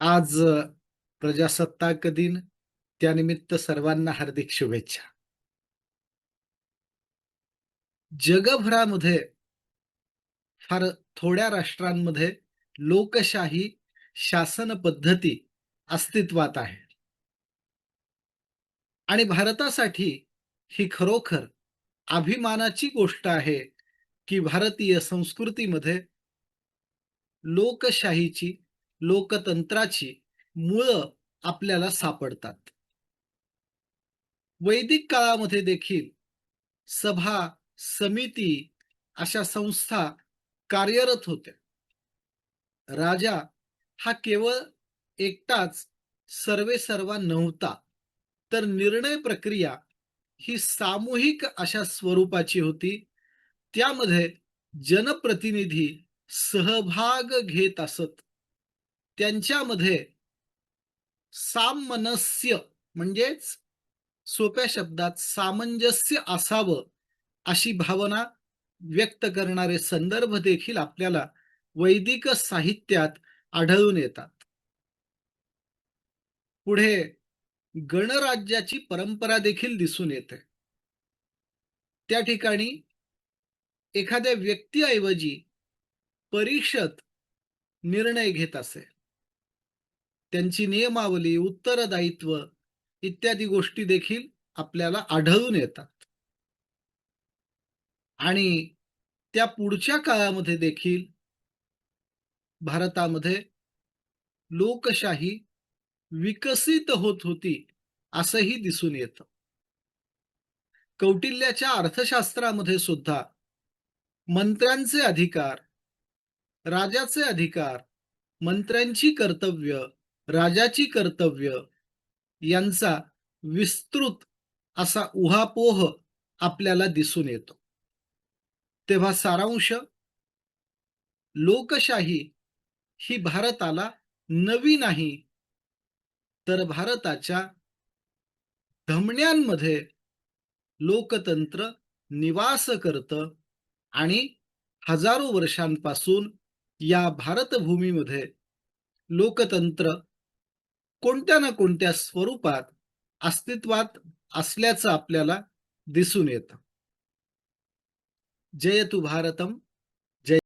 आज प्रजासत्ताक दिन त्यानिमित्त सर्वांना हार्दिक शुभेच्छा. जगभरामध्ये फार थोड्या राष्ट्रांमध्ये लोकशाही शासन पद्धती अस्तित्वात आहे. आणि भारतासाठी ही खरोखर अभिमानाची गोष्ट आहे, की भारतीय संस्कृतीमध्ये लोकशाहीची, लोकतंत्राची मुळं आपल्याला सापडतात. वैदिक काळामध्ये देखील सभा, समिती अशा संस्था कार्यरत होत्या. राजा हा केवळ एकटाच सर्वे सर्वा नव्हता, तर निर्णय प्रक्रिया ही सामूहिक अशा स्वरूपाची होती. त्यामध्ये जनप्रतिनिधी सहभाग घेत असत. त्यांच्यामध्ये सामनस्य म्हणजेच सोप्या शब्दात सामंजस्य असावं अशी भावना व्यक्त करणारे संदर्भ देखील आपल्याला वैदिक साहित्यात आढळून येतात. पुढे गणराज्याची परंपरा देखील दिसून येते. त्या ठिकाणी एखाद्या व्यक्तीऐवजी परिषद निर्णय घेत असे. त्यांची नियमावली, उत्तरदायित्व इत्यादी गोष्टी देखील आपल्याला आढळून येतात. आणि त्या पुढच्या काळामध्ये देखील भारतामध्ये लोकशाही विकसित होत होती, असंही दिसून येतं. कौटिल्याच्या अर्थशास्त्रामध्ये सुद्धा मंत्र्यांचे अधिकार, राजाचे अधिकार, मंत्र्यांची कर्तव्य, राजाची कर्तव्य यांचा विस्तृत असा उहापोह आपल्याला दिसून येतो. तेव्हा सारांश लोकशाही ही भारताला नवी नाही, तर भारताच्या धमण्यांमध्ये लोकतंत्र निवास करतं आणि हजारो वर्षांपासून या भारतभूमीमध्ये लोकतंत्र कोणत्या ना कोणत्या स्वरूपात अस्तित्वात असल्याचं आपल्याला दिसून येतं. जयतु भारतम